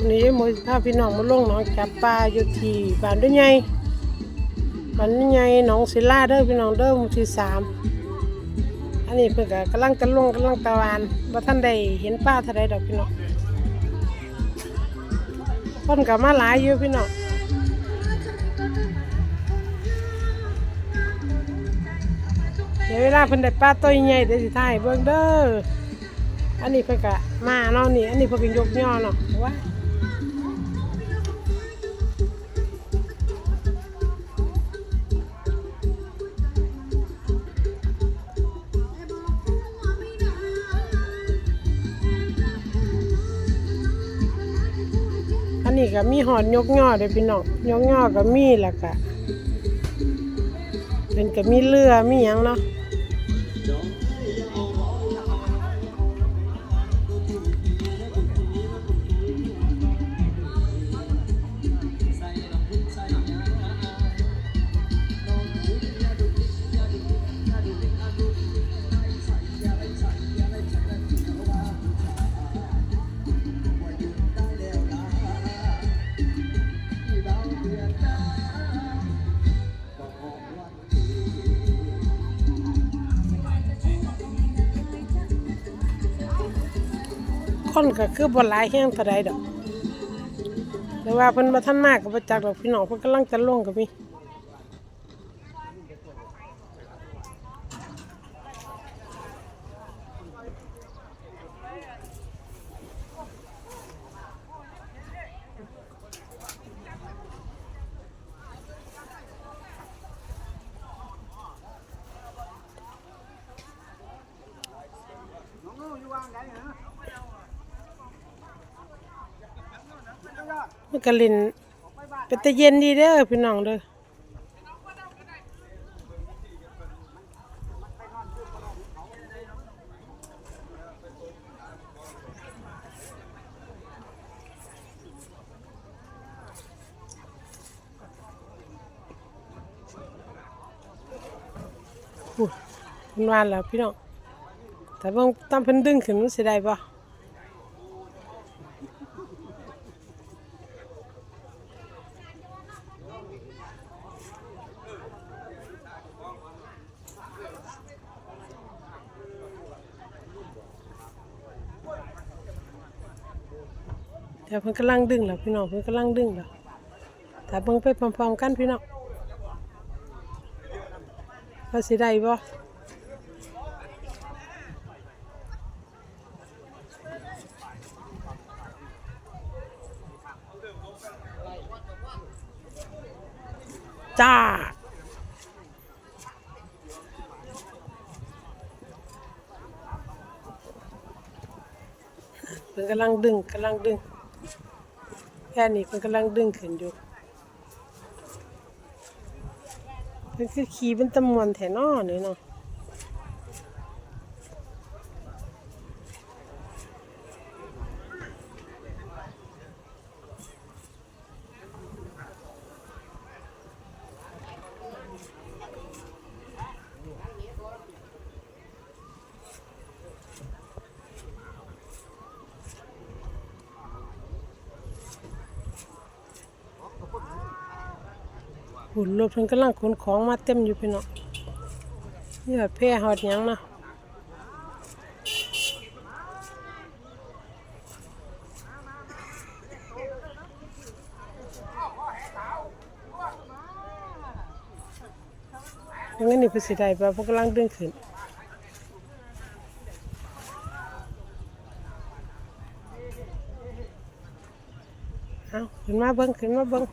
วันนี้หมดพาพี่น้องมาลงน้องจับปลาอยู่ที่บ้านด้วยไงบ้านด้วยไงหนองศิลาเด้อพี่น้องเด้อมู่ที่สามอันนี้เพิ่นก็กำลังตะลงกำลังตะวันบ่ทันได้เห็นป้าเท่าใดดอกพี่น้องคนก็มาหลายอยู่พี่น้องเดี๋ยวเวลาเพิ่นได้ปลาตัวใหญ่เดี๋ยวสิถ่ายเบิ่งเด้ออันนี้เพิ่นก็มาเนาะนี่ อันนี้เพิ่นก็ยกย่อเนาะว่า นี้ก็มีหอดยกย่อเด้อพี่น้องยกย่อก็มีแล้วก็เป็นก็มีเรือมีหยังเนาะ คนก็คือบ่หลายแห้งเท่าใดดอก แต่ว่าเพิ่นบ่ทันมากก็บ่จักดอกพี่น้องเพิ่นกำลังจะลงก็มี มันก็เล่นเป็นตะเย็นดีเด้อพี่น้องเด้ออู้มันวานแล้วพี่น้องแต่บางตามเพิ่นดึงขึ้นมันสิได้บ่ แต่เพิ่นกำลังดึงแล้วพี่น้องเพิ่นกำลังดึงแล้วแต่เบิ่งไปพร้อมๆกันพี่น้องว่าสิได้บ่จ้าเพิ่นกำลังดึงกำลังดึง ค่นี้มันกำลังดึงขึ้นอยู่มันคือขี่เป็นตะมวนแถนอนี่เนาะ หุ่นรถเพิ่นกำลังขนของมาเต็มอยู่พี่น้องนี่แบบแพร่หอดยังเนาะยังไงนี่เพิ่นสิได้บ่เพิ่นกำลังดึงขึ้นเอาขึ้นมาเบิ่งขึ้นมาเบิ่ง